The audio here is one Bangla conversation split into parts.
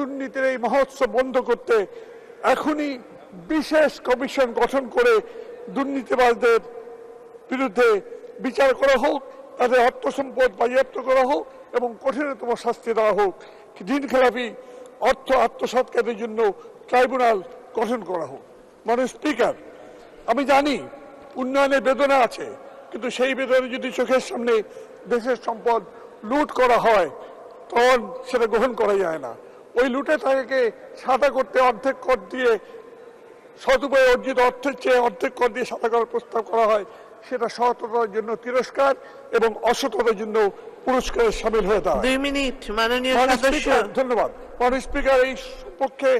দুর্নীতির এই মহোৎসব বন্ধ করতে এখনই বিশেষ কমিশন গঠন করে দুর্নীতিবাজদের বিরুদ্ধে বিচার করা হোক, তাদের অর্থ সম্পদ বাজেয়াপ্ত করা হোক এবং কঠিনতম শাস্তি দেওয়া হোক। ঋণ খেলাপি, অর্থ আত্মসাৎকারের জন্য ট্রাইব্যুনাল গঠন করা হোক। মানে স্পিকার, আমি জানি উন্নয়নের বেদনা আছে, কিন্তু সেই বেদনা যদি চোখের সামনে দেশের সম্পদ লুট করা হয়, তখন সেটা গ্রহণ করা যায় না। ওই লুটে টাকাকে সাদা করতে অর্ধেক কর দিয়ে সদুপায় অর্জিত অর্থের চেয়ে অর্ধেক কর দিয়ে সাদা করার প্রস্তাব করা হয় সেটা সততার জন্য তিরস্কার এবং অসততার জন্য পুরস্কারে সামিল হয়ে দাঁড়ায়। দুই মিনিট মাননীয় ধন্যবাদ। মাননীয় স্পিকার এই পক্ষে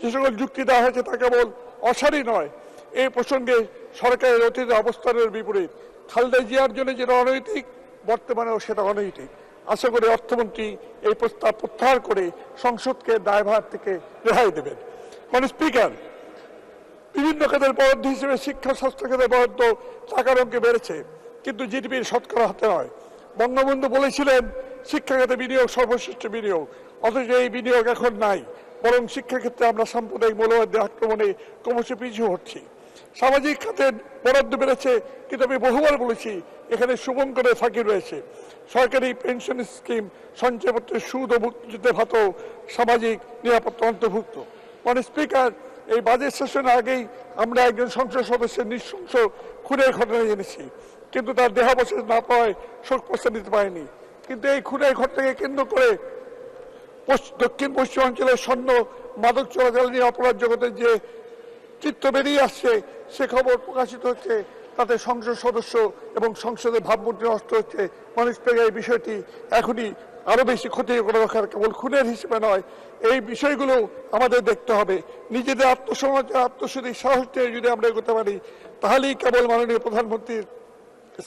যে সকল যুক্তি দেওয়া হয়েছে তা কেবল অসারই নয় এই প্রসঙ্গে সরকারের অতীত অবস্থানের বিপরীত। খালেদা জিয়ার জন্য যেটা অনৈতিক বর্তমানেও সেটা অনৈতিক আশা করি অর্থমন্ত্রী এই প্রস্তাব প্রত্যাহার করে সংসদকে দায়ভার থেকে রেহাই দেবেন। মানে স্পিকার, বিভিন্ন খাতের বরাদ্দ হিসেবে শিক্ষা স্বাস্থ্য খাতের বরাদ্দ টাকার অঙ্কে বেড়েছে, কিন্তু জিডিপির শতকরা হাতে নয়। বঙ্গবন্ধু বলেছিলেন, শিক্ষা খাতে বিনিয়োগ সর্বশ্রেষ্ঠ বিনিয়োগ, অথচ এই বিনিয়োগ এখন নাই, বরং শিক্ষা ক্ষেত্রে আমরা সাম্প্রদায়িক মৌলবাদের আক্রমণে ক্রমশ পিছু হচ্ছি সামাজিক খাতের বরাদ্দ বেড়েছে, কিন্তু আমি বহুবার বলেছি, এখানে শুভঙ্করের ফাঁকি রয়েছে। সরকারি পেনশন স্কিম সঞ্চয়পত্রের সুদ ও মুক্তিযুদ্ধের ভাতও সামাজিক নিরাপত্তা অন্তর্ভুক্ত। মানে স্পিকার, এই বাজেট সেশনের আগেই আমরা একজন সংসদ সদস্যের নৃশংস খুনের ঘটনা জেনেছি, কিন্তু তার দেহাবশেষ না পাওয়ায় শোক প্রস্তাব দিতে পারেনি। কিন্তু এই খুনের ঘটনাকে কেন্দ্র করে দক্ষিণ পশ্চিমাঞ্চলের স্বর্ণ মাদক চলাচল নিয়ে অপরাধ জগতের যে চিত্র বেরিয়ে আসছে সে খবর প্রকাশিত হচ্ছে, তাতে সংসদ সদস্য এবং সংসদের ভাবমূর্তি নষ্ট হচ্ছে, মানুষ পেয়ে এই বিষয়টি এখনই আরও বেশি ক্ষতি করে রাখার কেবল খুনের হিসেবে নয়, এই বিষয়গুলো আমাদের দেখতে হবে। নিজেদের আত্মসমাজের আত্মশুদ্ধি সাহস নিয়ে যদি আমরা এগোতে পারি, তাহলেই কেবল মাননীয় প্রধানমন্ত্রীর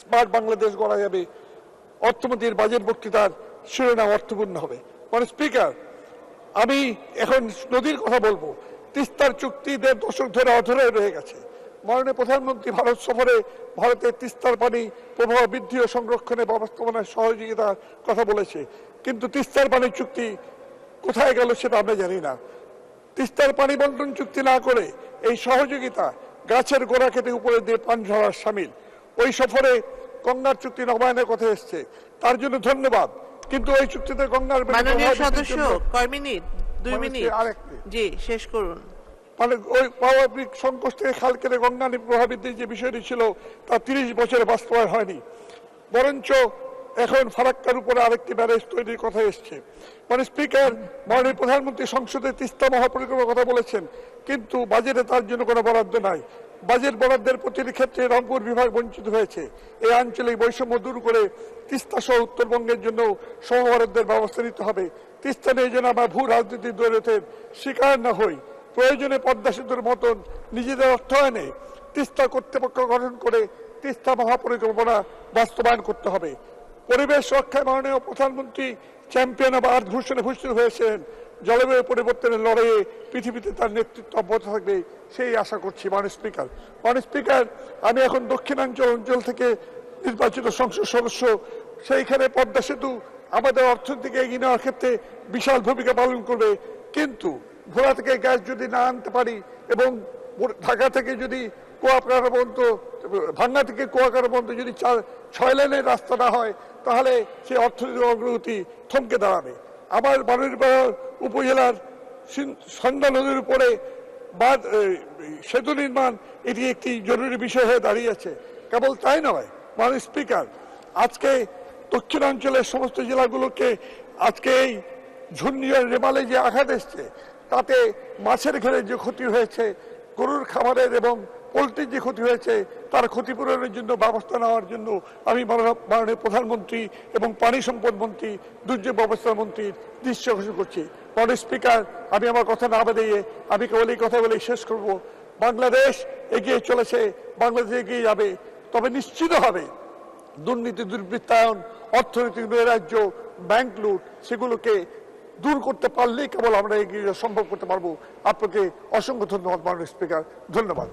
স্মার্ট বাংলাদেশ গড়া যাবে। অর্থমন্ত্রীর বাজেট বক্তৃতার শিরোনাম অর্থপূর্ণ হবে। মানে স্পিকার, আমি এখন নদীর কথা বলব। তিস্তার চুক্তি দেড় দশক ধরে অধরে রয়ে গেছে। মাননীয় প্রধানমন্ত্রী ভারত সফরে ভারতের তিস্তার পানি প্রবাহ বৃদ্ধি ও সংরক্ষণে ব্যবস্থাপনার সহযোগিতার কথা বলেছে। কিন্তু তিস্তার পানি চুক্তি কোথায় গেল সেটা আমরা জানি না। তিস্তার পানি বন্টন চুক্তি না করে এই সহযোগিতা গাছের গোড়া কেটে উপরে দিয়ে পান ঝরার সামিল। ওই সফরে গঙ্গার চুক্তি নবায়নের কথা এসছে। তার জন্য ধন্যবাদ। কিন্তু ওই চুক্তিতে গঙ্গার সদস্য কয় মিনিট? দুই মিনিট। জি শেষ করুন। মানে ওই পাওয়াবিক সংকোচ থেকে খাল কেটে গঙ্গা নদী প্রভাবিতের যে বিষয়টি ছিল, তা তিরিশ বছরে বাস্তবায়ন হয়নি। বরঞ্চ এখন ফারাক্কার উপরে আরেকটি ব্যারেজ তৈরির কথা এসছে। মানে স্পিকার, মাননীয় প্রধানমন্ত্রী সংসদে তিস্তা মহাপরিকল্পনার কথা বলেছেন, কিন্তু বাজেটে তার জন্য কোনো বরাদ্দ নাই। বাজেট বরাদ্দের প্রতিটি ক্ষেত্রে রংপুর বিভাগ বঞ্চিত হয়েছে। এই আঞ্চলিক বৈষম্য দূর করে তিস্তা সহ উত্তরবঙ্গের জন্য সমবরাদ্দের ব্যবস্থা নিতে হবে। তিস্তা নিয়ে যেন আমরা ভূ রাজনীতির দৈরথের শিকার না হই। প্রয়োজনে পদ্মা সেতুর মতন নিজেদের অর্থায়নে তিস্তা কর্তৃপক্ষ গঠন করে তিস্তা মহাপরিকল্পনা বাস্তবায়ন করতে হবে। পরিবেশ রক্ষায় মাননীয় প্রধানমন্ত্রী চ্যাম্পিয়ন অব আর্থ ঘোষণে ভূষিত হয়েছেন। জলবায়ু পরিবর্তনের লড়াইয়ে পৃথিবীতে তার নেতৃত্ব অব্যাহত থাকবে সেই আশা করছি, মাননীয় স্পিকার। মাননীয় স্পিকার, আমি এখন দক্ষিণাঞ্চল অঞ্চল থেকে নির্বাচিত সংসদ সদস্য। সেইখানে পদ্মা সেতু আমাদের অর্থনীতিকে এগিয়ে নেওয়ার ক্ষেত্রে বিশাল ভূমিকা পালন করবে। কিন্তু ভোলা থেকে গ্যাস যদি না আনতে পারি এবং ঢাকা থেকে যদি কুয়াকাটা পর্যন্ত, ভাঙ্গা থেকে কুয়াকাটা পর্যন্ত যদি ছয় লেনের রাস্তা না হয়, তাহলে সেই অর্থনৈতিক অগ্রগতি থমকে দাঁড়াবে। আবার বাড়িরপাড়া উপজেলার সন্ধ্যা নদীর উপরে বাঁধ সেতু নির্মাণ এটি একটি জরুরি বিষয় হয়ে দাঁড়িয়েছে কেবল তাই নয় মানে স্পিকার, আজকে দক্ষিণাঞ্চলের সমস্ত জেলাগুলোকে আজকে এই ঝুন্নিয়ার রেমালে যে আঘাত এসছে তাতে মাছের ঘেরে যে ক্ষতি হয়েছে, গরুর খামারের এবং পোলট্রির যে ক্ষতি হয়েছে, তার ক্ষতিপূরণের জন্য ব্যবস্থা নেওয়ার জন্য আমি মাননীয়- প্রধানমন্ত্রী এবং পানি সম্পদ মন্ত্রী, দুর্যোগ ব্যবস্থা মন্ত্রীর দৃশ্য ঘোষণা করছি। মাননীয় স্পিকার, আমি আমার কথা না বাদিয়ে আমি কেবল এই কথা বলেই শেষ করব। বাংলাদেশ এগিয়ে চলেছে, বাংলাদেশ এগিয়ে যাবে। তবে নিশ্চিত হবে, দুর্নীতি, দুর্বৃত্তায়ন, অর্থনৈতিক নৈরাজ্য, ব্যাংক লুট, সেগুলোকে দূর করতে পারলেই কেবল আমরা এগিয়ে সম্ভব করতে পারব। আপনাকে অসংখ্য ধন্যবাদ, মাননীয় স্পিকার। ধন্যবাদ।